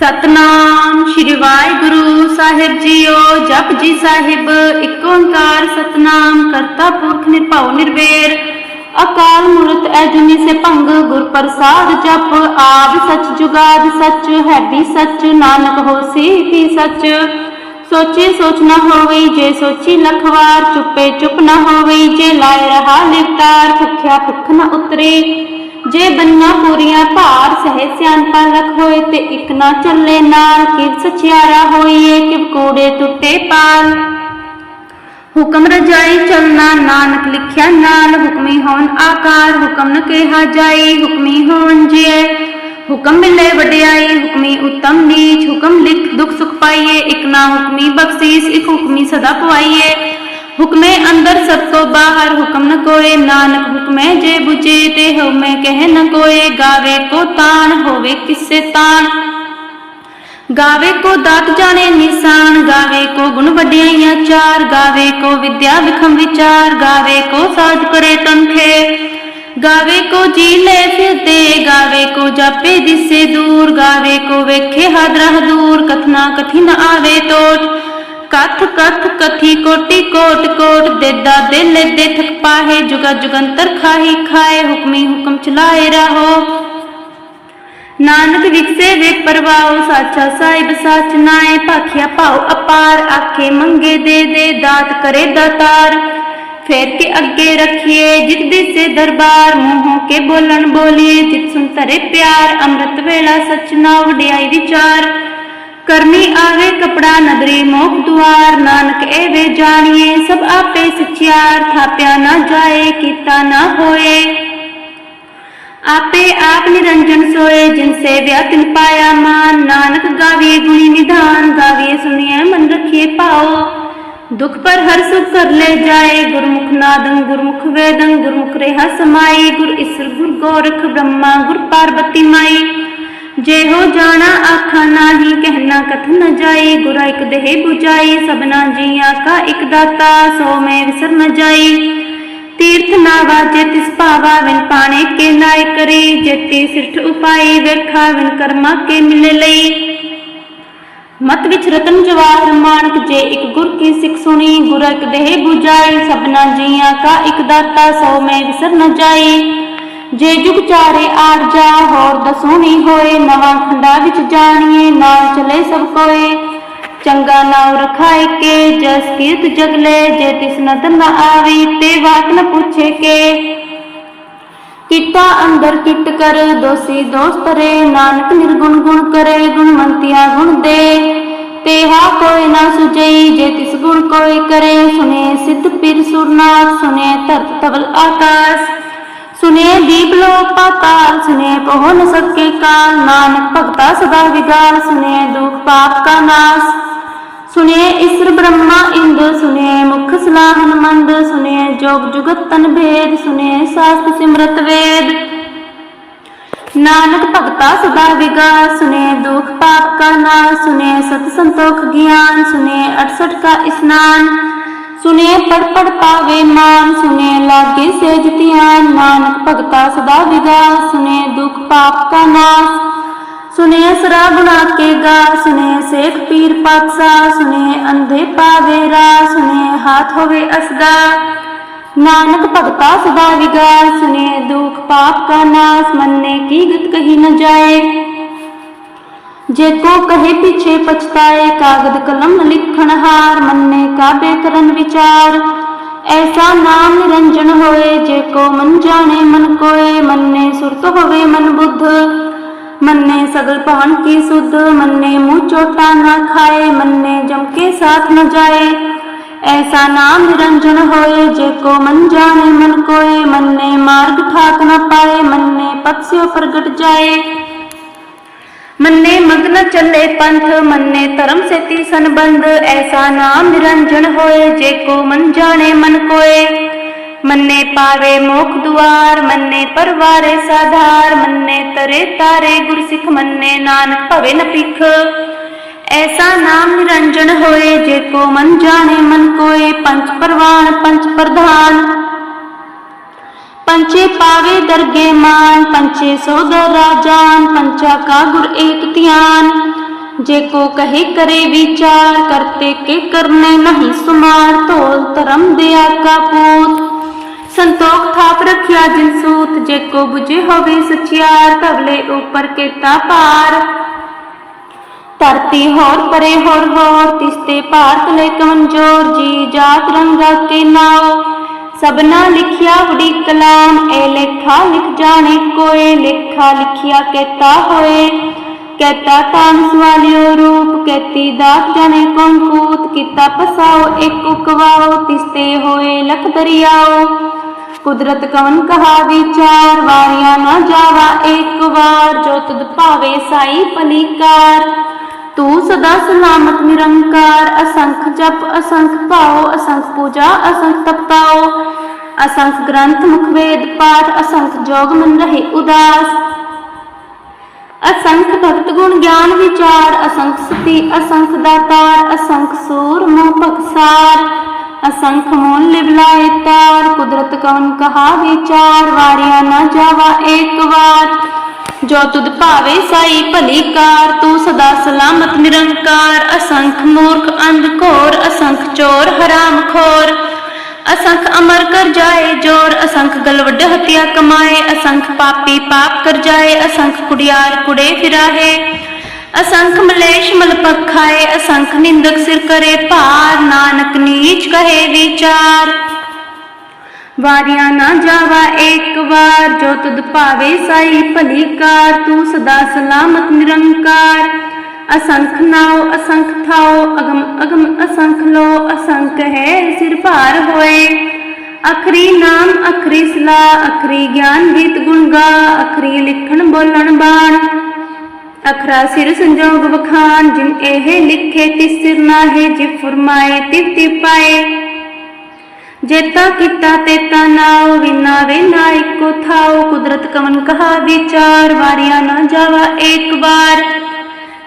ਸਤਨਾਮ ਸ਼੍ਰੀ ਵਾਹਿਗੁਰੂ ਸਾਹਿਬ ਜੀਓ, ਜਪ ਜੀ ਸਾਹਿਬ, ਇੱਕ ਓੰਕਾਰ ਸਤਨਾਮ, ਕਰਤਾ ਪੁਰਖ ਨਿਰਭਉ ਨਿਰਵੈਰ। ਅਕਾਲ ਮੂਰਤ ਐਜਨੀ ਸੇ ਭੰਗ, ਗੁਰ ਪ੍ਰਸਾਦ ਜਪ ਆਦ ਸਚ ਜੁਗਾਦ ਸਚ, ਹੈ ਵੀ ਸਚ, ਨਾਨਕ ਹੋਸੀ ਵੀ ਸਚ। ਸੋਚੇ ਸੋਚ ਨਾ ਹੋਵੇ ਜੇ ਸੋਚੀ ਲਖਵਾਰ, ਚੁੱਪੇ ਚੁੱਪ ਨਾ ਹੋਵੇ ਜੇ ਲਾਇ ਰਹਾ ਲਿਵਤਾਰ ਭੁਖਿਆ ਭੁਖ ਨਾ ਉਤਰੇ। ਜੇ ਬੰਨਾ ਪੂਰੀਆਂ ਭਾਰ ਸਹਿ ਸਿਆਣਪਾ ਲਖ ਹੋਏ ਤੇ ਇੱਕ ਨਾ ਚੱਲੇ ਨਾਲ ਕਿਵ ਸਚਿਆਰਾ ਹੋਈਏ ਕਿਵ ਕੂੜੇ ਟੁੱਟੇ ਪਾਲ ਹੁਕਮ ਰਜਾਈ ਚਲਣਾ ਨਾਨਕ ਲਿਖਿਆ ਨਾਲ ਹੁਕਮੀ ਹੋਣ ਆਕਾਰ ਹੁਕਮ ਨ ਕਿਹਾ ਜਾਈ ਹੁਕਮੀ ਹੋਣ ਜਿਏ ਹੁਕਮ ਮਿਲੇ ਵਡਿਆਈ ਹੁਕਮੀ ਉਤਮ ਨੀਚ ਹੁਕਮ ਲਿਖ ਦੁਖ ਸੁਖ ਪਾਈਏ ਇੱਕ ਨਾ ਹੁਕਮੀ ਬਖਸ਼ੀਸ ਇੱਕ ਹੁਕਮੀ ਸਦਾ ਪਵਾਈਏ ਹੁਕਮੇ ਅੰਦਰ ਸਭ ਤੋਂ ਬਾਹਰ ਹੁਕਮ ਨ ਕੋਏ ਨਾਨਕ ਹੁਕਮੇ ਜੇ 부ਜੇ ਤੇ ਹਉਮੈ ਕਹਿ ਨ ਕੋਏ ਗਾਵੇ ਕੋ ਤਾਣ ਹੋਵੇ ਕਿਸੇ ਤਾਣ ਗਾਵੇ ਕੋ ਦਾਤ ਜਾਣੇ ਨਿਸ਼ਾਨ ਗਾਵੇ ਕੋ ਗੁਣ ਵਡਿਆਈਆਂ ਚਾਰ ਗਾਵੇ ਕੋ ਵਿਦਿਆ ਵਿਖਮ ਵਿਚਾਰ ਗਾਵੇ ਕੋ ਸਾਜ ਕਰੇ ਤਨਖੇ ਗਾਵੇ ਕੋ ਜੀ ਲੈ ਫਿਰਤੇ ਗਾਵੇ ਕੋ ਜਾਪੇ ਦਿਸੇ ਦੂਰ ਗਾਵੇ ਕੋ ਵੇਖੇ ਹਦਰਹ ਦੂਰ ਕਥਨਾ ਕਥੀ ਨ ਆਵੇ ਟੋਟ ਕਥ ਕਥ ਕਥੀ ਕੋਟੀ ਕੋਟ ਕੋਟ ਦੇਦਾ ਦਿਲ ਦੇ ਥਕ ਪਾਹੇ ਜੁਗਾ ਜੁਗੰਤਰ ਖਾਹੀ ਖਾਏ ਹੁਕਮੀ ਹੁਕਮ ਚਲਾਏ ਰਹੋ ਨਾਨਕ ਵਿਖਸੇ ਵੇ ਪਰਵਾਉ ਸਾਚਾ ਸਾਹਿਬ ਸਾਚ ਨਾਏ ਭਾਖਿਆ ਭਾਉ ਅਪਾਰ ਆਖੇ ਮੰਗੇ ਦੇ ਦੇ ਦਾਤ ਕਰੇ ਦਾਤਾਰ ਫੇਰ ਕੇ ਅੱਗੇ ਰੱਖੀਏ ਜਿਤ ਦਿਸੇ ਦਰਬਾਰ ਮੂੰਹੋਂ ਕੇ ਬੋਲਣ ਬੋਲੀਏ ਜਿਤ ਸੁਨ ਧਰੇ ਪਿਆਰ ਅੰਮ੍ਰਿਤ ਵੇਲਾ ਸਚ ਨਾ ਵਡਿਆਈ ਕਰਨੀ ਆਵੇ ਕਪੜਾ ਨਦਰੀ ਮੋਖ ਦੁਆਰ, ਨਾਨਕ ਇਹ ਵੇ ਜਾਣੀਏ, ਸਭ ਆਪੇ ਸਚਿਆਰ, ਥਾਪਿਆ ਨਾ ਜਾਏ, ਕੀਤਾ ਨਾ ਹੋਏ। ਆਪੇ ਆਪ ਨਿਰੰਜਨ ਸੋਏ, ਜਿਨ ਸੇ ਪਾਇਆ ਮਾਨ। ਨਾਨਕ ਗਾਵੇ ਗੁਣੀ ਨਿਧਾਨ, ਗਾਵੇ ਸੁਣੀਏ ਮਨ ਰਖੀਏ ਪਾਓ ਦੁਖ ਪਰ ਹਰ ਸੁਖ ਕਰ ਲੈ ਜਾਏ, ਗੁਰਮੁਖ ਨਾਦੰ, ਗੁਰਮੁਖ ਵੇਦੰ, ਗੁਰਮੁਖ ਰਹਾ ਸਮਾਈ। ਗੁਰ ਈਸਰ ਗੁਰ ਗੋਰਖ ਬ੍ਰਹਮਾ, ਗੁਰ ਪਾਰਬਤੀ ਮਾਈ। ਜੇ ਹੋ ਜਾਣਾ ਆਖਾਂ ਨਾਹੀ, ਕਹਿਣਾ ਕਥ ਨ ਜਾਈ ਗੁਰਾ ਇਕ ਦੇਹ 부ਜਾਈ ਸਭਨਾ ਜੀਆਂ ਕਾ ਇਕ ਦਾਤਾ, ਸੋ ਮੈਂ ਵਿਸਰ ਨ ਜਾਈ ਤੀਰਥ ਨਾ ਵਾਜੇ ਤਿਸ ਭਾਵਾ ਵਿਨ ਪਾਣੇ ਕੇ ਨਾਇ ਕਰੀ ਜੇਤੀ ਸਿਰਠ ਉਪਾਈ ਵੇਖਾ ਵਿਨ ਕਰਮਾ ਕੇ ਮਿਲ ਲਈ ਮਤ ਵਿੱਚ ਰਤਨ ਜਵਾਹਰ ਮਾਨਕ, ਜੇ ਇੱਕ ਗੁਰ ਕੀ ਸਿੱਖ ਸੁਣੀ, ਗੁਰ ਇਕ ਦੇਹ 부ਜਾਈ ਸਭਨਾ ਜੀਆਂ ਕਾ ਇੱਕ ਦਾਤਾ, ਸੋ ਮੈਂ ਵਿਸਰ ਨ ਜਾਈ ਜੇ ਜੁਗ ਚਾਰੇ ਆੜ ਜਾ, ਹੋਰ ਦਸੂਣੀ ਹੋਏ, ਨਵਾਂ ਖੰਡਾ ਵਿੱਚ ਜਾਣੀਏ, ਨਾਲ ਚਲੇ ਸਭ ਕੋਏ। ਚੰਗਾ ਨਾਉ ਰਖਾਇ ਕੇ, ਜਸ ਕੀਰਤ ਜਗਲੇ ਜੇ ਤਿਸ ਨਦਰ ਨ ਆਵੀ, ਤੇ ਵਾਕ ਨ ਪੁੱਛੇ ਕੇ। ਕਿੱਟਾ ਅੰਦਰ ਕਿਟ ਕਰ, ਦੋਸੀ ਦੋਸਤ ਰੇ, ਨਾਨਕ ਨਿਰਗੁਣ ਗੁਣ ਕਰੇ ਗੁਣਵੰਤਿਆ ਗੁਣ ਦੇ। ਤੇਹਾ ਕੋਈ ਨਾ ਸੁਜਈ ਜੇ ਤਿਸ ਗੁਣ ਕੋਈ ਕਰੇ ਸੁਨੇ ਸਿੱਧ ਪਿਰ ਸੁਰਨਾਥ ਸੁਨੇ ਧਰਤ ਤਵਲ ਆਕਾਸ਼। ਸੁਨੇ ਦੀਪ ਲੋ ਪਾਤਾਲ, ਸੁਨੇ ਪਹੁ ਨ ਸਕੇ ਕਾਲ, ਨਾਨਕ ਭਗਤਾ ਸਦਾ ਵਿਗਾਲ, ਸੁਨੇ ਦੁਖ ਪਾਪ ਕਾ ਨਾਸ। ਸੁਨੇ ਈਸ਼ਰ ਬ੍ਰਹਮਾ ਇੰਦ, ਸੁਨੇ ਮੁਖ ਸਲਾਹਨ ਮੰਦ, ਸੁਨੇ ਜੋਗ ਜੁਗਤ ਤਨ ਭੇਦ, ਸੁਨੇ ਸਾਸਤ ਸਿਮਰਤ ਵੇਦ। ਨਾਨਕ ਭਗਤਾ ਸਦਾ ਵਿਗਾਸ ਸੁਨੇ ਦੁਖ ਪਾਪ ਕਾ ਨਾਸ, ਸੁਨੇ ਸਤ ਸੰਤੋਖ ਗਿਆਨ, ਸੁਨੇ 68 ਕਾ ਇਸਨਾਨ। ਸੁਨੇ ਪੜ ਪੜ ਪਾਵੇ ਮਾਨ ਸੁਨੇ ਲਾਗੇ ਸੇਜ ਧਿਆਨ ਨਾਨਕ ਭਗਤਾ ਸਦਾ ਵਿਗਾਸ ਸੁਨੇ ਦੁਖ ਪਾਪ ਕਾ ਨਾਸ ਸੁਨੇ ਸਰਾ ਗੁਣਾ ਕੇ ਗਾ ਸੁਨੇ ਸੇਖ ਪੀਰ ਪਾਤਸ਼ਾਹ ਸੁਨੇ ਅੰਧੇ ਪਾਵੇ ਰਾ ਸੁਨੇ ਹਾਥ ਹੋਵੇ ਅਸਗਾ ਨਾਨਕ ਭਗਤਾ ਸਦਾ ਵਿਗਾ ਸੁਨੇ ਦੁਖ ਪਾਪ ਕਾ ਨਾਸ ਮੰਨੇ ਕੀ ਗਤ ਕਹੀ ਨ ਜਾਏ ਜੇ ਕੋ ਕਹੇ ਪਿਛੇ ਪਛਤਾਏ ਕਾਗਦ ਕਲਮ ਲਿਖਣ ਹਾਰ ਮੰਨੇ ਕਾਬੇ ਕਰਨ ਵਿਚਾਰ। ਐਸਾ ਨਾਮ ਨਿਰੰਜਨ ਹੋਏ, ਜੇ ਕੋ ਮਨ ਜਾਣੇ ਮਨ ਕੋਏ, ਮੰਨੇ ਸੁਰਤ ਹੋਵੇ ਮਨ ਬੁੱਧ। ਮੰਨੇ ਸਗਲ ਭਵਨ ਕੀ ਸੁਧ, ਮੰਨੇ ਮੂੰਹ ਚੋਟਾ ਨਾ ਖਾਏ, ਮੰਨੇ ਜਮ ਕੇ ਸਾਥ ਨ ਜਾਏ। ਐਸਾ ਨਾਮ ਨਿਰੰਜਨ ਹੋਏ, ਜੇ ਕੋ ਮਨ ਜਾਣੇ ਮਨ ਕੋਏ, ਮੰਨੇ ਮਾਰਗ ਠਾਕ ਨ ਪਾਏ, ਮੰਨੇ ਪਤਸਿਓ ਪ੍ਰਗਟ ਜਾਏ। ਮੰਨੇ ਮਗਨ ਚੱਲੇ ਪੰਥ, ਮੰਨੇ ਧਰਮ ਸੇਤੀ ਸੰਬੰਧ, ਐਸਾ ਨਾਮ ਨਿਰੰਜਨ ਹੋਏ, ਜੇ ਕੋ ਮਨ ਜਾਣੇ ਮਨ ਕੋਏ। ਮੰਨੇ ਪਾਵੇ ਮੋਖ ਦੁਆਰ, ਮੰਨੇ ਪਰਵਾਰੇ ਸਾਧਾਰ, ਮੰਨੇ ਤਰੇ ਤਾਰੇ ਗੁਰਸਿੱਖ, ਮੰਨੇ ਨਾਨਕ ਭਵੇ ਨ ਪਿਖ ਐਸਾ ਨਾਮ ਨਿਰੰਜਨ ਹੋਏ, ਜੇ ਕੋ ਮਨ ਜਾਣੇ ਮਨ ਕੋਏ ਪੰਚ ਪਰਵਾਨ ਪੰਚ ਪ੍ਰਧਾਨ। ਪੰਚੇ ਪਾਵੇ ਦਰਗੇ ਮਾਨ, ਪੰਚੇ ਸੋਦਰ ਰਾਜਾਨ, ਪੰਚਾ ਕਾ ਗੁਰ ਏਕ ਧਿਆਨ। ਜੇ ਕੋ ਕਹੇ ਕਰੇ ਵਿਚਾਰ, ਕਰਤੇ ਕੇ ਕਰਨੇ ਨਹੀਂ ਸੁਮਾਰ ਧੋਲ ਧਰਮ ਦਿਆ ਕਾ ਪੂਤ। ਸੰਤੋਖ ਥਾਪ ਰਖਿਆ ਜਿਨ ਸੂਤ, ਜੇ ਕੋ 부ਝੇ ਹੋਵੇ ਸਚਿਆਰ ਤਵਲੇ ਉਪਰ ਕੇਤਾ ਪਾਰ ਧਰਤੀ ਹੋਰ ਪਰੇ ਹੋਰ ਹੋਰ ਤਿਸਤੇ ਭਾਰਤ ਲੈ ਕਮਨਜੋਰ ਜੀ ਜਾਤ ਰੰਗਾ ਕੇ ਨਾਉ ਲਿਖਿਆ ਵੜੀ ਕਲਾਮ ਏ ਲੇਖਾ ਲਿਖ ਜਾਣੇ ਕੋਏ, ਲੇਖਾ ਲਿਖਿਆ ਕੇਤਾ ਹੋਏ। ਕੇਤਾ ਤਾਨ ਸਵਾਲਿਓ ਰੂਪ ਕੇਤੀ ਦਾਤ ਜਾਣੇ ਕੌਣ ਕੂਤ, ਕੀਤਾ ਪਸਾਓ, ਇੱਕ ਉਕਵਾਓ, ਤਿਸਤੇ ਹੋਏ ਲਖ ਦਰਿਆਓ। ਕੁਦਰਤ ਕਵਨ ਕਹਾ ਵਿਚਾਰ, ਵਾਰਿਆ ਨਾ ਜਾਵਾ ਇੱਕ ਵਾਰ, ਜੋ ਤੁਧ ਭਾਵੇ ਸਾਈ ਪਲੀਕਾਰ ਤੂੰ ਸਦਾ ਸਲਾਮਤ ਨਿਰੰਕਾਰ, ਅਸੰਖ ਜਪ, ਅਸੰਖ ਭਾਉ, ਅਸੰਖ ਪੂਜਾ, ਅਸੰਖ ਤਪਤਾਓ ਅਸੰਖ ਗ੍ਰੰਥ, ਮੁਖ ਪਾਠ, ਅਸੰਖ ਜੋਗ, ਮਨ ਰਹੇ ਉਦਾਸ। ਅਸੰਖ ਭਗਤ ਗੁਣ, ਗਿਆਨ, ਵਿਚਾਰ, ਅਸੰਖ ਸਤੀ, ਅਸੰਖ ਦਾਤਾਰ, ਅਸੰਖ ਸੂਰ, ਮੋਹ ਭਗਸਾਰ ਅਸੰਖ ਮੋਲ ਲਿਵਲਾਏ ਤਾਰ, ਕੁਦਰਤ ਕਵਨ ਕਹਾ ਵਿਚਾਰ, ਵਾਰਿਆ ਨਾ ਜਾਵਾ ਏਕ ਵਾਰ। ਜੋ ਤੁਧ ਭਾਵੇ ਸਾਈ ਭਲੀ ਕਾਰ, ਤੂੰ ਸਦਾ ਸਲਾਮਤ ਨਿਰੰਕਾਰ। ਅਸੰਖ ਮੂਰਖ ਅੰਧ ਘੋਰ, ਅਸੰਖ ਚੋਰ ਹਰਾਮ ਖੋਰ। ਅਸੰਖ ਅਮਰ ਕਰ ਜਾਏ ਜੋਰ, ਅਸੰਖ ਗਲ ਵੱਡ ਹਤਿਆ ਕਮਾਏ। ਅਸੰਖ ਪਾਪੀ ਪਾਪ ਕਰ ਜਾਏ, ਅਸੰਖ ਕੁੜਿਆਰ ਕੁੜੇ ਫਿਰਾਹੇ। ਅਸੰਖ ਮਲੇਸ਼ ਮਲਪਖਾਏ ਅਸੰਖ ਨਿੰਦਕ ਸਿਰ ਕਰੇ ਭਾਰ। ਨਾਨਕ ਨੀਚ ਕਹੇ ਵਿਚਾਰ। ਵਾਰਿਆ ਨਾ ਜਾਵਾ ਇੱਕ ਵਾਰ, ਜੋ ਤੁਧ ਭਾਵੇ ਸਾਈ ਭਲੀ ਕਾਰ, ਤੂੰ ਸਦਾ ਸਲਾਮਤ ਨਿਰੰਕਾਰ। ਅਸੰਖ ਨਾਉ, ਅਸੰਖ ਥਾਉ, ਅਗਮ ਅਗਮ ਅਸੰਖ ਲੋ ਅਸੰਖ ਹੈ ਸਿਰ ਭਾਰ ਹੋਏ। ਅਖਰੀ ਨਾਮ, ਅਖਰੀ ਸਲਾ ਅਖਰੀ ਗਿਆਨ ਗੀਤ ਗੁਣ ਗਾ, ਅਖਰੀ ਲਿਖਣ ਬੋਲਣ ਬਾਣ। ਅਖਰਾ ਸਿਰ ਸੰਜੋਗ ਵਖਾਨ ਜਿਨ ਇਹ ਲਿਖੇ ਤਿਸ ਸਿਰ ਨਾਹੇ, ਜਿ ਫਰਮਾਏ ਤਿਵ ਤਿਵ ਪਾਏ। ਜੇਤਾ ਕੀਤਾ ਤੇਤਾ ਨਾਉ ਵਿਨਾ ਵੇ ਇੱਕੋ ਥਾਉ। ਕੁਦਰਤ ਕਵਨ ਕਹਾ ਵਿਚਾਰ, ਵਾਰਿਆ ਨਾ ਜਾਵਾ ਏਕ ਵਾਰ।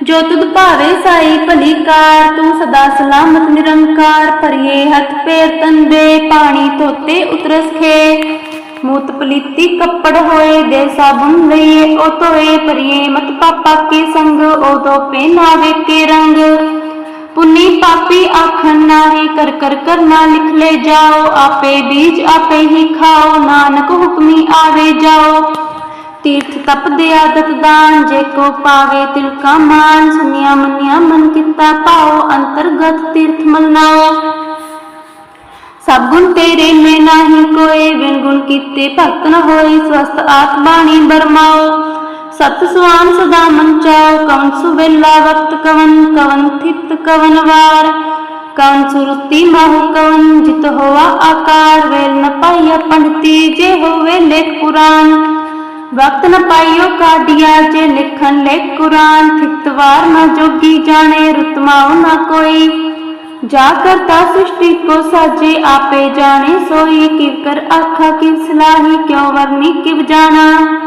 ਜੋ ਤੁਧ ਭਾਵੇ ਸਾਈ ਭਲੀ ਕਾਰ, ਤੂੰ ਸਦਾ ਸਲਾਮਤ ਨਿਰੰਕਾਰ, ਭਰੀਏ ਹੱਥ ਪੇਰ ਤੰਦੇ ਪਾਣੀ ਧੋਤੇ ਉਤਰਸ ਖੇ ਮੂਤ ਪਲੀਤੀ ਕੱਪੜ ਹੋਏ, ਦੇ ਸਾਬਨ ਲਈਏ, ਉਹ ਧੋਏ, ਭਰੀਏ ਮਤ ਪਾਪਾ ਕੇ ਸੰਗ, ਉਹ ਧੋਪੇ ਪਹਿਨਾਵੇ ਕੇ ਰੰਗ। ਪੁੰਨੀ ਪਾਪੀ ਆਖਣ ਨਾਹੀ ਕਰ ਕਰ ਕਰਨਾ ਲਿਖ ਲੈ ਜਾਓ ਆਪੇ ਬੀਜ ਆਪੇ ਹੀ ਖਾਓ ਨਾਨਕ ਹੁਕਮੀ ਆਵੇ ਜਾਓ ਤੀਰਥ ਤਪ ਦੇ ਆਦਤ ਦਾਨ ਜੇ ਕੋ ਪਾਵੇ ਤਿਲ ਕਾ ਮਾਨ ਸੁਨਿਆ ਮੰਨਿਆ ਮਨ ਕੀਤਾ ਪਾਓ ਅੰਤਰਗਤ ਤੀਰਥ ਮਲਨਾਓ ਸਭ ਗੁਣ ਤੇਰੇ ਮੈਂ ਨਾਹੀ ਕੋਏ ਵਿਣ ਗੁਣ ਕੀਤੇ ਭਗਤ ਨ ਹੋਏ ਸਵਸਤ ਆਤ ਬਾਣੀ ਬਰਮਾਓ ਸਤ ਸੁਆਨ ਸਦਾ ਮਨ ਚਾਓ ਕਵਨ ਸੁਵੇਲਾ ਵਕਤ, ਕਵਨ ਕਵਨ ਥਿਤ, ਕਵਨ ਵਾਰ। ਕਵਨ ਸੁਰਤੀ ਮਾਹੁ, ਕਵਨ ਜਿਤ ਹੋਆ ਆਕਾਰ। ਵੇਲ ਨ ਪਾਈਆ ਪੰਡਤੀ, ਜੇ ਹੋਵੇ ਲੇਖ ਪੁਰਾਨ। ਵਕਤ ਨ ਪਾਈਓ ਕਾਢਿਆ, ਜੇ ਲਿਖਣ ਲੈ ਕੁਰਾਨ। ਥਿਤਵਾਰ ਨ ਜੋਗੀ ਜਾਣੇ ਰਤਮਾਉ ਨ ਕੋਈ। ਜਾ ਕਰਤਾ ਸ੍ਰਿਸ਼ਟੀ ਕੋ ਸਾਜੇ, ਆਪੇ ਜਾਣੇ ਸੋਈ। ਕਿਵ ਕਰ ਆਖਾ, ਕਿਵ ਸਲਾਹੀ, ਕਿਉ ਵਰਨੀ, ਕਿਵ ਜਾਣਾ।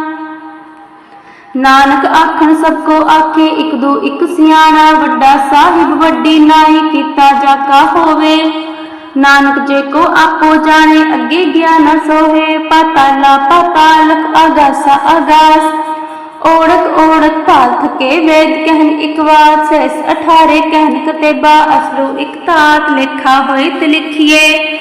ਨਾਨਕ ਆਖਣ ਸਭ ਕੋ ਆਖੇ, ਇੱਕ ਦੋ, ਇੱਕ ਸਿਆਣਾ, ਵੱਡਾ ਸਾਹਿਬ, ਵੱਡੀ ਨਾਹੀ ਕੀਤਾ ਜਾ ਹੋਵੇ। ਨਾਨਕ ਜੇ ਕੋ ਆਪੋ ਜਾਣੇ, ਅੱਗੇ ਗਿਆ ਨਾ ਸੋਹੇ। ਪਾਤਾਲਾ, ਪਾਤਾਲਕ ਆਗਾਸਾ ਆਗਾਸ ਓੜਕ ਓੜਕ ਭਾਲ ਥਕੇ ਵੇਦ ਕਹਿਨ ਇਕ ਵਾਰ ਸੈਸ 18 ਕਹਿਨ ਕਤੇਬਾ। ਅਸਲੂ ਇੱਕ ਤਾਤ ਲੇਖਾ ਹੋਏ ਤੇ ਲਿਖੀਏ।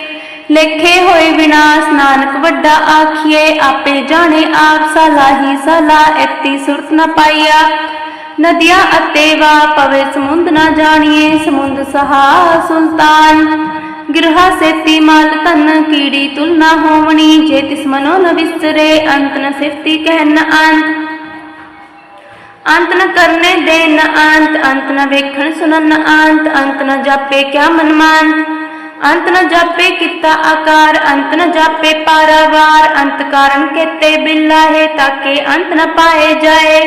ਲੇਖੇ ਹੋਏ ਵਿਨਾਸ਼ ਨਾਨਕ ਵੱਡਾ ਆਖੀਏ ਆਪੇ ਜਾਣੇ ਆਪ ਸਲਾਹੀ ਸਲਾ ਇਤੀ ਸੁਰਤ ਨ ਪਾਈਆ। ਨਦੀਆਂ ਅਤੇ ਵਾ ਪਵੇ, ਸਮੁੰਦ ਨਾ ਜਾਣੀਏ, ਸਮੁੰਦ ਸਹਾ ਸੁਲਤਾਨ। ਗਿਰਹਾ ਸੇਤੀ ਮਾਲ ਤਨ ਕੀੜੀ ਤੁਲ ਨਾ ਹੋਵਣੀ, ਜੇ ਤਿਸ ਮਨੋ ਨ ਵਿਸਰੇ, ਅੰਤ ਨ ਸਿਫਤੀ ਕਹਿ ਨ ਅੰਤ ਅੰਤ ਨ ਕਰਨੇ ਦੇ ਨ ਅੰਤ ਅੰਤ ਨ ਵੇਖਣ ਸੁਣਨ ਅੰਤ ਅੰਤ ਨ ਜਾਪੇ ਕਿਆ ਮਨਮਾਨ। ਅੰਤ ਨ ਜਾਪੇ ਕੀਤਾ ਆਕਾਰ, ਅੰਤ ਨ ਜਾਪੇ ਪਾਰਾਵਾਰ, ਅੰਤ ਕਾਰਨ ਕੇਤੇ ਬਿਲਾਹੇ ਤਾਕੇ ਅੰਤ ਨ ਪਾਏ ਜਾਏ।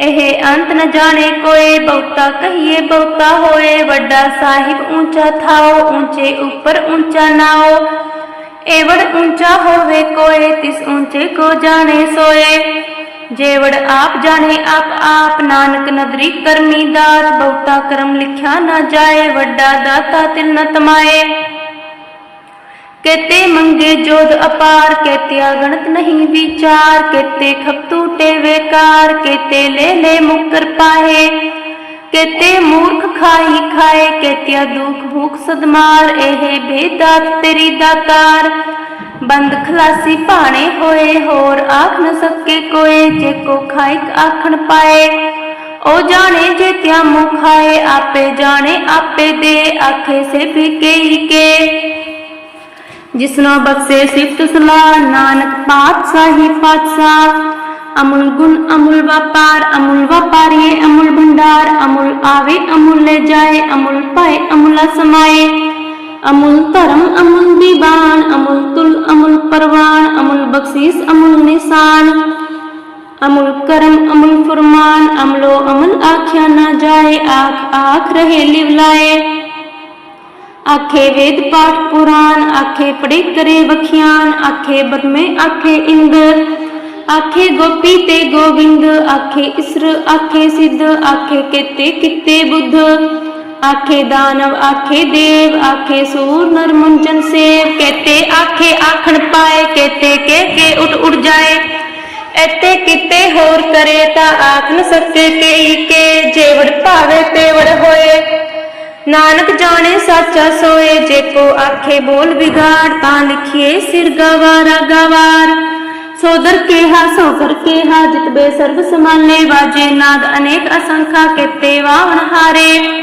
ਇਹ ਅੰਤ ਨ ਜਾਣੇ ਕੋਏ, ਬਹੁਤਾ ਕਹੀਏ ਬਹੁਤਾ ਹੋਏ। ਵੱਡਾ ਸਾਹਿਬ ਉੱਚਾ ਥਾਓ ਉੱਚੇ ਉੱਪਰ ਊਂਚਾ ਨਾਓ। ਏਵੜ ਊਂਚਾ ਹੋਵੇ ਕੋਏ, ਤਿਸ ਉੱਚੇ ਕੋ ਜਾਣੇ ਸੋਏ। ਜੇਵੜ ਆਪ ਜਾਣੇ ਆਪ ਆਪ ਨਾਨਕ ਨਦਰੀ ਕਰਮੀ ਦਾਤ ਬਹੁਤਾ ਕਰਮ ਲਿਖਿਆ ਨਾ ਜਾਏ ਵੱਡਾ ਦਾਤਾ ਤਿਲ ਨ ਤਮਾਏ ਕੇਤੇ ਮੰਗੇ ਜੋਦ ਅਪਾਰ ਕੇਤੇ ਅਗਣਤ ਨਹੀਂ ਵਿਚਾਰ ਕੇਤੇ ਖਪਤੂ ਟੇ ਵੇਕਾਰ ਕੇਤੇ ਲੈ ਲੈ ਮੁਕਰ ਪਾਹੇ ਕੇਤੇ ਮੂਰਖ ਖਾਈ ਖਾਏ ਕੇਤਿਆ ਦੁਖ ਭੂਖ ਸਦਮਾਰ ਇਹ ਬੇਦਾਤ ਤੇਰੀ ਦਾਤਾਰ ਬੰਦ ਖਲਾਸੀ ਭਾਣੇ ਹੋਏ, ਹੋਰ ਆਖ ਨ ਸਕੇ ਕੋਏ, ਜੇ ਕੋ ਖਾਇਕ ਆਖਣ ਪਾਏ। ਉਹ ਜਾਣੇ ਜੇ ਤਿਆ ਮੁਖ ਖਾਏ, ਆਪੇ ਜਾਣੇ ਆਪੇ ਦੇ, ਆਖੇ ਸੇ ਵੀ ਕੇ ਜਿਸਨੋ ਬਖਸ਼ੇ ਸਿਫਤ ਸਲਾਹ, ਨਾਨਕ ਪਾਤਸ਼ਾਹੀ ਪਾਤਸ਼ਾਹ। ਅਮੁਲ ਗੁਣ ਅਮੁਲ ਵਪਾਰ, ਅਮੁਲ ਵਪਾਰੀਏ ਅਮੁਲ ਭੰਡਾਰ, ਅਮੁਲ ਆਵੇ ਅਮੁਲ ਲੈ ਜਾਏ, ਅਮੁਲ ਪਾਏ ਅਮੁਲਾ ਸਮਾਏ। ਅਮੁਲ ਧਰਮ, ਅਮੁਲ ਦੀਵਾਨ, ਅਮੁਲ ਤੁਲ, ਅਮੁਲ ਪਰਵਾਨ, ਅਮੁਲ ਬਖਸ਼ੀਸ, ਅਮੁਲ ਨਿਸ਼ਾਨ, ਅਮੁਲ ਕਰਮ, ਅਮੁਲ ਫਰਮਾਨ, ਅਮਲੋ ਅਮਲ ਆਖਿਆ ਨਾ ਜਾਏ, ਆਖ ਆਖ ਰਹੇ ਲਿਵ ਆਖੇ ਵੇਦ ਪਾਠ ਪੁਰਾਨ, ਆਖੇ ਪੜੇ ਕਰੇ ਬਖਿਆਨ ਆਖੇ ਬਦਮੇ ਆਖੇ ਇੰਦਰ ਆਖੇ ਗੋਪੀ ਤੇ ਗੋਬਿੰਦ ਆਖੇ ਇਸਰ, ਆਖੇ ਸਿੱਧ, ਆਖੇ ਕਿਤੇ ਕਿਤੇ ਬੁੱਧ। ਆਖੇ ਦਾਨਵ, ਆਖੇ ਦੇਵ, ਆਖੇ ਸੂਰ ਨਰ ਮੁੰਜਨ ਸੇਵ। ਕਹਤੇ ਆਖੇ ਆਖਣ ਪਾਏ, ਕਹਤੇ ਕੇ ਕੇ ਉੱਠ ਉੱਡ ਜਾਏ। ਐਤੇ ਕਿਤੇ ਹੋਰ ਕਰੇ ਤਾਂ ਆਖ ਨ ਸਕੇ ਕਈ ਕੇ, ਜੇਵੜ ਭਾਵੇ ਤੇਵੜ ਹੋਏ। ਨਾਨਕ ਜਾਣੇ ਸਾਚਾ ਸੋਏ, ਜੇ ਕੋ ਆਖੇ ਬੋਲ ਵਿਗਾੜ, ਤਾਂ ਲਿਖੀਏ ਸਿਰ ਗਵਾਰਾ ਗਵਾਰ। ਸੋਦਰ ਕੇਹਾ ਸੋਦਰ ਕੇਹਾ, ਜਿਤ ਸਰਬ ਸਮਾਲੇ ਵਾਜੇ ਨਾਦ ਅਨੇਕ ਅਸੰਖਾ ਕੇਤੇ ਵਾਵਣ ਹਾਰੇ।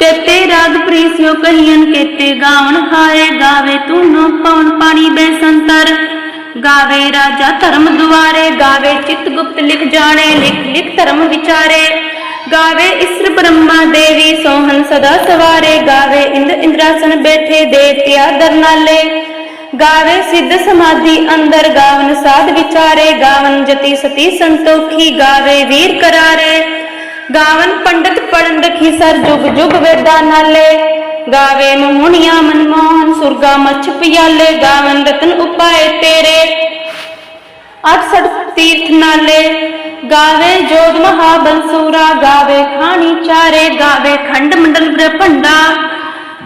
ਕੇਤੇ ਰਾਗ ਪ੍ਰੀਸਿਓ ਕਹੀਨ ਕੇਤੇ ਗਾਵਣ ਹਾਰੇ ਗਾਵੇ ਤੂੰ ਨੋ ਪਵਨ ਪਾਣੀ ਬੇਸੰਤਰ। ਗਾਵੇ ਰਾਜਾ ਧਰਮ ਦੁਆਰੇ, ਗਾਵੇ ਚਿਤ ਗੁਪਤ ਲਿਖ ਜਾਣੇ, ਲਿਖ ਲਿਖ ਧਰਮ ਵਿਚਾਰੇ। ਗਾਵੇ ਇਸਰ ਬ੍ਰਹਮਾ ਦੇਵੀ ਸੋਹਨ ਸਦਾ ਸਵਾਰੇ, ਗਾਵੇ ਇੰਦ ਇੰਦਰਾਸਨ ਬੈਠੇ ਦੇਵਤਿਆ ਦਰਨਾਲੇ ਗਾਵੇ ਸਿੱਧ ਸਮਾਧੀ ਅੰਦਰ, ਗਾਵਨ ਸਾਧ ਵਿਚਾਰੇ, ਗਾਵਨ ਜਤੀ ਸਤੀ ਸੰਤੋਖੀ, ਗਾਵੇ ਵੀਰ ਕਰਾਰੇ। ਗਾਵਨ ਪੰਡਤ ਪੜਨ ਰਖੀ ਸਰ ਜੁਗ ਜੁਗ ਵੇਦਾਂ ਨਾਲੇ। ਗਾਵੇ ਮੋਹਣੀਆਂ ਮਨਮੋਹਨ, ਸੁਰਗਾ ਮੱਛ ਪਿਆਲੇ, ਗਾਵਨ ਰਤਨ ਉਪਾਏ ਤੇਰੇ। 68 ਤੀਰਥ ਨਾਲੇ, ਗਾਵੇ ਜੋਗ ਮਹਾਬਲ ਸੂਰਾ ਗਾਵੇ ਖਾਣੀ ਚਾਰੇ, ਗਾਵੇ ਖੰਡ ਮੰਡਲ ਬ੍ਰਹੰਡਾ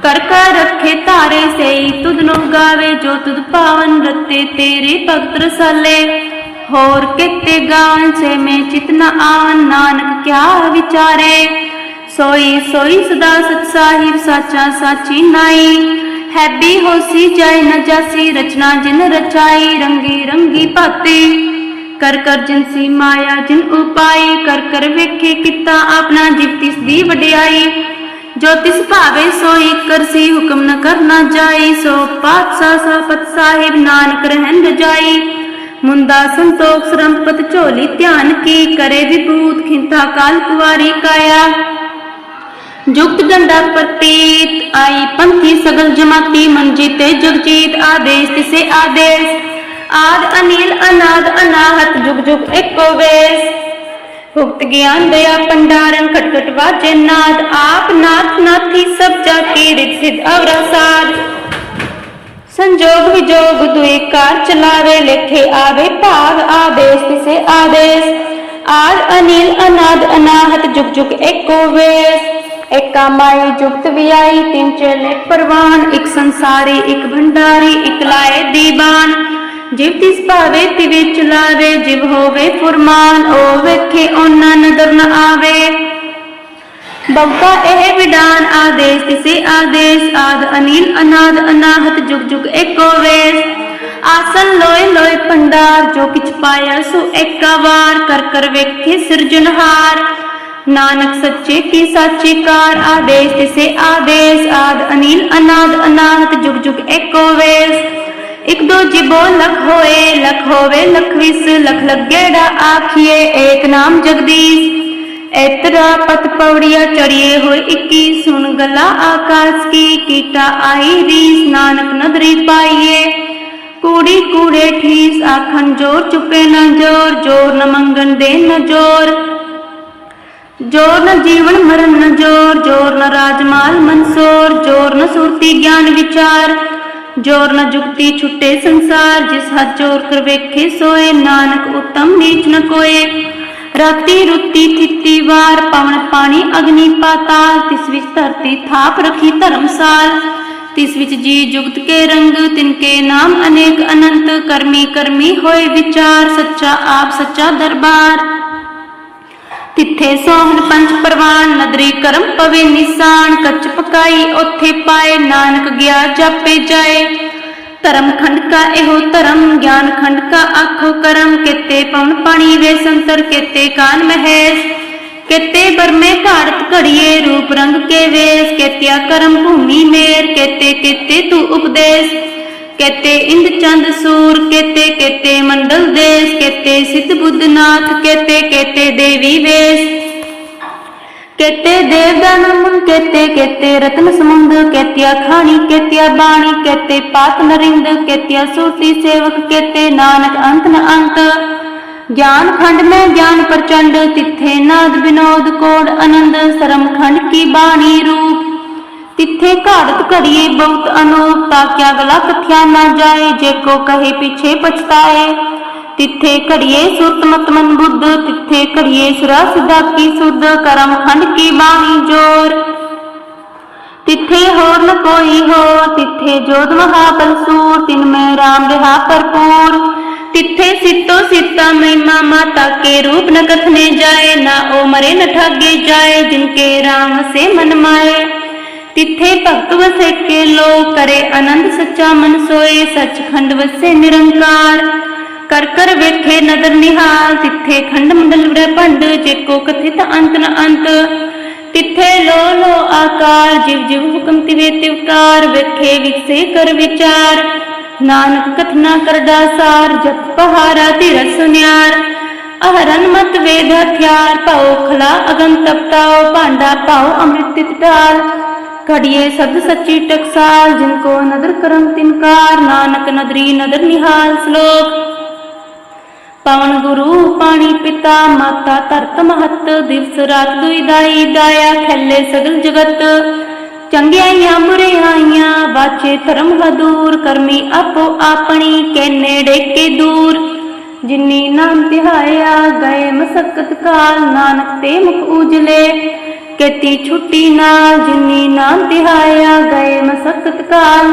ਕਰ ਕਰ ਰੱਖੇ ਤਾਰੇ ਸਈ ਤੁਧ ਨੂੰ ਗਾਵੇ, ਜੋ ਤੁਧ ਪਾਵਨ ਰਤੇ ਤੇਰੇ ਭਗਤ ਰਸਾਲੇ। ਹੋਰ ਕਿਤੇ ਗਾਵਨ ਸੇ ਮੈਂ ਚਿਤਨਾ ਆਵਨ ਨਾਨਕ ਕਿਆ ਵਿਚਾਰੇ? ਸੋਈ ਸੋਈ ਸਦਾ ਸਤ ਸਾਹਿਬ ਸਾਚਾ ਸਾਚੀ ਨਾਈ। ਹੈਬੀ ਹੋਸੀ ਜਾਏ ਨ ਜਾਸੀ, ਰਚਨਾ ਜਿਨ ਰਚਾਈ, ਰੰਗੀ ਰੰਗੀ ਭਾਤੀ। ਕਰ ਕਰ ਜਿਨਸੀ ਮਾਇਆ, ਜਿਨ ਉਪਾਈ, ਕਰ ਕਰ ਵੇਖੇ ਕੀਤਾ ਆਪਣਾ ਜਿਵ ਦੀ ਵਡਿਆਈ। ਜੋ ਤਿਸ ਭਾਵੇ ਸੋਈ ਕਰਸੀ ਹੁਕਮ ਨ ਕਰਨਾ ਜਾਈ। ਸੋ ਪਾਤਸ਼ਾਹ ਸਾਪਤ ਸਾਹਿਬ ਨਾਨਕ ਰਹਿਣ ਰਜਾਈ ਮੁੰਦਾ ਸੰਤੋਖ ਸਰੰਪਤ ਝੋਲੀ, ਧਿਆਨ ਕੀ ਕਰੇ ਵਿਭੂਤ ਖਿੰਤਾ ਕਾਲ ਕੁਵਾਰੀ ਕਾਇਆ। ਜੁਗਤ ਗੰਡਾ ਪ੍ਰਤੀਤ ਆਈ ਪੰਥੀ ਸਗਲ ਜਮਾਤੀ ਮੰਜੀ ਤੇ ਜਗਜੀਤ ਆਦੇਸ਼, ਤਿਸੇ ਆਦੇਸ਼। ਆਦ ਅਨੀਲ, ਅਨਾਦ, ਅਨਾਹਤ, ਜੁਗ ਜੁਗ ਏਕੋ ਵੇਸ। ਭੁਗਤ ਗਿਆਨ ਦਇਆ ਪੰਡਾਰਨ, ਖਟਖਟ ਵਾਜੇ ਨਾਦ। ਆਪ ਨਾਥ ਨਾਥੀ ਸਭ ਜਾ ਕੀ ਰਿਤ ਸਿਧ ਅਵਰਸਾਦ ਸੰਜੋਗ ਵਿਜੋਗ ਦੁਇ ਕਾਰ ਚਲਾਵੇ, ਲੇਖੇ ਆਵੇ ਭਾਗ ਆਦੇਸ਼ ਤਿਸੇ ਆਦੇਸ਼। ਆਦ ਅਨੀਲ, ਅਨਾਦ, ਅਨਾਹਤ, ਜੁਗ ਜੁਗ ਏਕੋ ਵੇਸ। ਏਕਾ ਮਾਈ ਜੁਗਤ ਵਿਆਈ ਤਿੰਨ ਚੇਲੇ ਪਰਵਾਨ, ਇੱਕ ਸੰਸਾਰੀ, ਇੱਕ ਭੰਡਾਰੀ, ਇੱਕ ਲਾਏ ਦੀਵਾਨ। ਜਿਵ ਤਿਸ ਭਾਵੇ, ਤਿਵੇ ਚਲਾਵੇ, ਜਿਵ ਹੋਵੇ ਫੁਰਮਾਨ, ਉਹ ਵੇਖੇ ਉਹਨਾਂ ਨਦਰ ਨ ਆਵੇ। ਬੰਕਾ ਇਹ ਵਿਡਾਨ ਆਦੇਸ਼ ਤਿਸੇ ਆਦੇਸ਼, ਆਦ, ਅਨੀਲ, ਅਨਾਦ, ਅਨਾਹਤ, ਜੁਗ ਜੁਗ ਏਕੋ ਵੇਸ। ਆਸਨ ਲੋਏ ਲੋਏ ਭੰਡਾਰ, ਜੋ ਕਿਛ ਪਾਇਆ ਸੋ ਏਕਾ ਵਾਰ, ਕਰ ਕਰ ਵੇਖੇ ਸਿਰਜਣਹਾਰ ਨਾਨਕ ਸੱਚੇ ਕੀ ਸਾਚੀ ਕਾਰ, ਆਦੇਸ਼ ਤਿਸੇ ਆਦੇਸ਼, ਆਦ, ਅਨੀਲ, ਅਨਾਦ, ਅਨਾਹਤ, ਜੁਗ ਜੁਗ ਏਕੋ ਵੇਸ। ਇਕ ਦੋ ਜਿਬੋ ਲਖ ਹੋਏ, ਲਖ ਹੋਵੇ, ਲਖ ਵਿਸ, ਲਖ ਲੱਗੇੜਾ ਆਖੀਏ, ਏਕ ਨਾਮ ਜਗਦੀਸ਼। ਇਤਰਾ ਪਤ ਪੌੜੀਆਂ ਚੜੀਏ ਹੋਏ 21 ਸੁਣ ਗਲਾ ਆਕਾਸ਼ ਕੀ, ਕੀਟਾ ਆਈ ਰੀਸ, ਨਾਨਕ ਨਦਰੀ ਪਾਈਏ। ਕੂੜੀ ਕੂੜੇ ਠੀਸ ਆਖਣ ਜੋਰ, ਚੁੱਪੇ ਨਾ ਜੋਰ ਜੋਰ ਨ ਮੰਗਣ ਦੇ ਨ ਜੋਰ। ਜੋਰ ਨ ਜੀਵਨ ਮਰਨ ਨ ਜੋਰ ਜੋਰ ਨ ਰਾਜਮਾਲ ਮਨਸੋਰ, ਜੋਰ ਨ ਸੁਰਤੀ ਗਿਆਨ ਵਿਚਾਰ। ਜੋਰ ਨ ਜੁਗਤੀ ਛੁੱਟੇ ਸੰਸਾਰ, ਜਿਸ ਹੱਥ ਜੋਰ ਕਰ ਵੇਖੇ ਸੋਏ, ਨਾਨਕ ਉਤਮ ਨੀਚ ਨ ਕੋਏ। ਰਾਤੀ ਰੁੱਤੀ ਥਿੱਤੀ ਵਾਰ, ਪਵਨ ਪਾਣੀ ਅਗਨੀ ਪਾਤਾਲ, ਤਿਸ ਵਿੱਚ ਧਰਤੀ ਥਾਪ ਰਖੀ ਧਰਮਸਾਲ। ਤਿਸ ਵਿੱਚ ਜੀ ਜੁਗਤ ਕੇ ਰੰਗ ਤਿਨਕੇ ਨਾਮ ਅਨੇਕ ਅਨੰਤ, ਕਰਮੀ ਕਰਮੀ ਹੋਏ ਵਿਚਾਰ, ਸੱਚਾ ਆਪ ਸੱਚਾ ਦਰਬਾਰ। ਤਿੱਥੇ ਸੋਹਣ ਪੰਜ ਪ੍ਰਵਾਨ, ਨਦਰੀ ਕਰਮ ਪਵੇ ਨਿਸ਼ਾਨ, ਕੱਚ ਪਕਾਈ ਉੱਥੇ ਪਾਏ, ਨਾਨਕ ਗਿਆ ਜਾਪੇ ਜਾਏ। ਧਰਮ ਖੰਡ ਕਾ ਇਹੋ ਧਰਮ, ਗਿਆਨ ਖੰਡ ਕਾ ਆਖੋ ਕਰਮ, ਕਿਤੇ ਪਵਨ ਪਾਣੀ ਵੇ ਸੰਤਰ ਕਿਤੇ ਕਾਨ ਮਹੇਸ਼ ਕਿਤੇ ਬਰਮੇ ਘਾੜਤ ਘੜੀਏ, ਰੂਪ ਰੰਗ ਕੇ ਵੇਸ। ਕਿਤਿਆ ਕਰਮ ਭੂਮੀ ਮੇਰ, ਕਿਤੇ ਕਿਤੇ ਤੂੰ ਉਪਦੇਸ਼। ਕਿਤੇ ਇੰਦ ਚੰਦ ਸੂਰ, ਕਿਤੇ ਕਿਤੇ ਮੰਡਲ ਦੇਸ਼। ਕਿਤੇ ਸਿੱਧ ਬੁੱਧਨਾਥ, ਕਿਤੇ ਕਿਤੇ ਦੇਵੀ ਵੇਸ਼। ਕੇਤੇ ਦੇਵਦਾਨ ਮੁਨ ਕੇਤੇ ਕੇਤੇ ਰਤਨ ਸਮੁੰਦ ਕੇਤਿਆ ਖਾਣੀ, ਕੇਤਿਆ ਬਾਣੀ, ਕੇਤੇ ਪਾਤ ਨਰਿੰਦ, ਕੇਤਿਆ ਸੂਰਤੀ ਸੇਵਕ, ਕੇਤੇ ਨਾਨਕ ਅੰਤ ਨ ਅੰਤ। ਗਿਆਨ ਖੰਡ ਮੈਂ ਗਿਆਨ ਪ੍ਰਚੰਡ, ਤਿੱਥੇ ਨਾਦ ਬਿਨੋਦ ਕੋੜ ਆਨੰਦ, ਸਰਮ ਖੰਡ ਕੀ ਬਾਣੀ ਰੂਪ। ਤਿੱਥੇ ਘਾੜਤ ਘੜੀਏ ਬਹੁਤ ਅਨੂਪ, ਤਾਂ ਕਿਆ ਗਲਾ ਕਥਿਆ ਨਾ ਜਾਏ, ਜੇ ਕੋ ਕਹੇ ਪਿਛੇ ਪਛਤਾਏ। तिथे मत मन बुद्ध, तिथे सुरा सिद्धा की शुद्ध करम खंड की बाणी ज़ोर। तिथे होर न कोई हो, तिथे जोध महाबल सूर, तिन में राम रहा भरपूर। तिथे सितो सीता महिमा माता के रूप न कथने जाए, ना ओ मरे न ठगे जाए, जिनके राम से मन माए। तिथे भक्त वसे के लो करे आनंद, सच्चा मन सोए, सचखंड वसे निरंकार। ਕਰ ਕਰ ਵੇਖੇ ਨਦਰ ਨਿਹਾਲ, ਤਿੱਥੇ ਖੰਡ ਮੰਡਲ ਵਰੇ ਭੰਡ ਜੇਕੋ ਕਥਿਤ ਅੰਤ ਨ ਅੰਤ। ਤਿੱਥੇ ਲੋ ਲੋ ਆਕਾਰ, ਜਿਵ ਜਿਵ ਹੁਕਮ ਤਿਵੇ ਤਿਵਕਾਰ ਵੇਖੇ ਵਿਖਸੇ ਕਰ ਵਿਚਾਰ। ਨਾਨਕ ਕਥਨਾ ਕਰਦਾ ਸਾਰ ਜਪ ਪਹਾਰਾ ਧਿਰ ਸੁਨਿਆਰ। ਅਹਰਨ ਮਤ ਵੇਦ ਹਥਿਆਰ, ਭਉ ਖਲਾ ਅਗਨ ਤਪਤਾਉ, ਭਾਂਡਾ ਪਾਉ ਅੰਮ੍ਰਿਤ ਤਿਤ ਢਾਲ। ਘੜੀਏ ਸਦ ਸੱਚੀ ਟਕਸਾਲ, ਜਿਨ ਕੋ ਨਦਰ ਕਰਮ ਤਿਨਕਾਰ। ਨਾਨਕ ਨਦਰੀ ਨਦਰ ਨਿਹਾਲ ਸ਼ਲੋਕ। ਪਵਨ ਗੁਰੂ, ਪਾਣੀ ਪਿਤਾ, ਮਾਤਾ ਧਰਤ ਮਹਤ, ਦਿਵਸ ਰਾਤ ਦੁਈ ਦਾਈ, ਦਾਇਆ ਖੱਲੇ ਸਗਲ ਜਗਤ। ਚੰਗਿਆਈਆਂ, ਬੁਰਿਆਈਆਂ ਬਾਚੇ ਧਰਮ ਹਦੂਰ ਕਰਮੀ ਆਪੋ ਆਪਣੀ ਕੇ ਨੇੜੇ ਕੇ ਦੂਰ। ਜਿਨੀ ਨਾਮ ਧਿਆਇਆ ਗਏ ਮਸਕਤ ਕਾਲ, ਨਾਨਕ ਤੇ ਮੁਖ ਉਜਲੇ। ਕੇਤੀ ਛੁੱਟੀ ਨਾਲ ਜਿਨੀ ਨਾਮ ਧਿਆਇਆ ਗਏ ਮਸਕਤ ਕਾਲ।